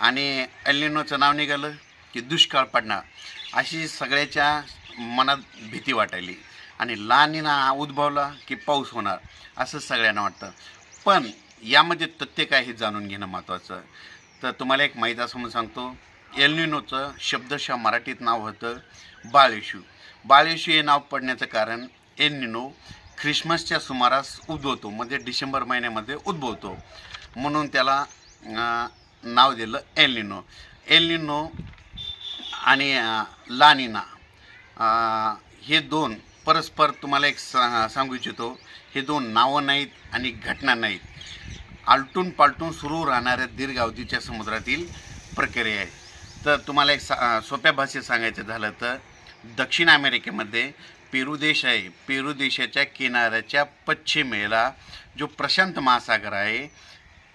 आणि एलिनोचं नाव निघालं की दुष्काळ पडणार. अशी सगळ्याच्या मनात भीती वाटायली. आणि लानिना उद्भवला की पाऊस होणार असं सगळ्यांना वाटतं. पण यामध्ये तथ्य काय हे जाणून घेणं महत्त्वाचं. तर तुम्हाला एक माहीत असं म्हणून सांगतो एलनिनोचं शब्दशः मराठीत नाव होतं बाळेशू. बाळेशू हे नाव पडण्याचं कारण एलनिनो ख्रिसमसच्या सुमारास उद्भवतो म्हणजे डिसेंबर महिन्यामध्ये उद्भवतो. म्हणून त्याला नाव दिलं एलिनो. एलिनो आणि लानिना. हे दोन परस्पर तुम्हाला एक सा सांगू इच्छितो. हे दोन नावं नाहीत आणि घटना नाहीत. आलटून पालटून सुरू राहणाऱ्या दीर्घ अवधीच्या समुद्रातील प्रक्रिया आहे तर तुम्हाला एक सा सोप्या भाषेत सांगायचं झालं तर दक्षिण अमेरिकेमध्ये पेरू देश आहे. पेरू देशाच्या किनाऱ्याच्या पश्चिमेला जो प्रशांत महासागर आहे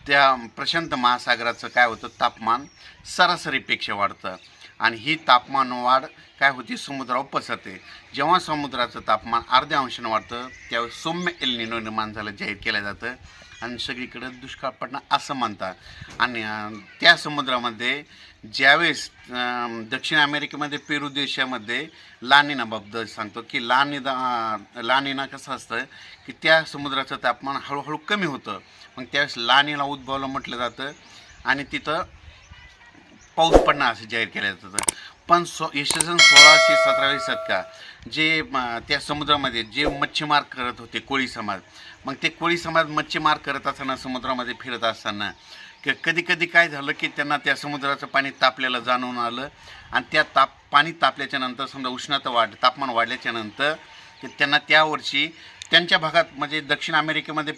त्या प्रशांत महासागराचं काय होतं तापमान सरासरीपेक्षा वाढतं. आणि ही तापमान वाढ काय होती समुद्रावर पसरते. जेव्हा समुद्राचं तापमान अर्ध्या अंशानं वाढतं त्यावेळेस सौम्य एलनिनो निर्माण झालं जाहीर केलं जातं. आणि सगळीकडे दुष्काळ पडणं असं मानतात आणि त्या समुद्रामध्ये ज्यावेळेस दक्षिण अमेरिकेमध्ये पेरू देशामध्ये लानिनाबद्दल सांगतो की लानिदा लानिना कसं असतं की त्या समुद्राचं तापमान हळूहळू कमी होतं. मग त्यावेळेस लानिना उद्भवलं म्हटलं जातं. आणि तिथं पाऊस पडणं असं जाहीर केलं जातं. पण सो इसवी सन सोळाशे सतरावी शतकात जे त्या समुद्रामध्ये जे मच्छीमार करत होते कोळी समाज मग ते कोळी समाज मच्छीमार करत असताना समुद्रामध्ये फिरत असताना क कधी कधी काय झालं की त्यांना त्या समुद्राचं पाणी तापलेलं जाणवून आलं आणि त्या ताप पाणी तापल्याच्या नंतर समजा उष्णता वाढ तापमान वाढल्याच्या नंतर की त्यांना त्या वर्षी त्यांच्या भागात म्हणजे दक्षिण अमेरिकेमध्ये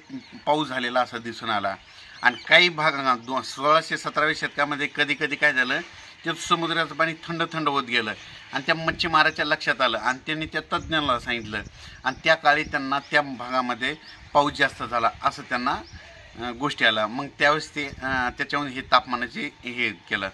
पाऊस झालेला असा दिसून आला. आणि काही भाग दो सोळाशे सतराव्या शतकामध्ये कधी कधी काय झालं ते समुद्राचं पाणी थंड थंड होत गेलं. आणि त्या मच्छीमाराच्या लक्षात आलं. आणि त्यांनी त्या तज्ज्ञाला सांगितलं. आणि त्या काळी त्यांना त्या भागामध्ये पाऊस जास्त झाला असं त्यांना गोष्टी आल्या. मग त्यावेळेस ते त्याच्याहून हे तापमानाचे हे केलं.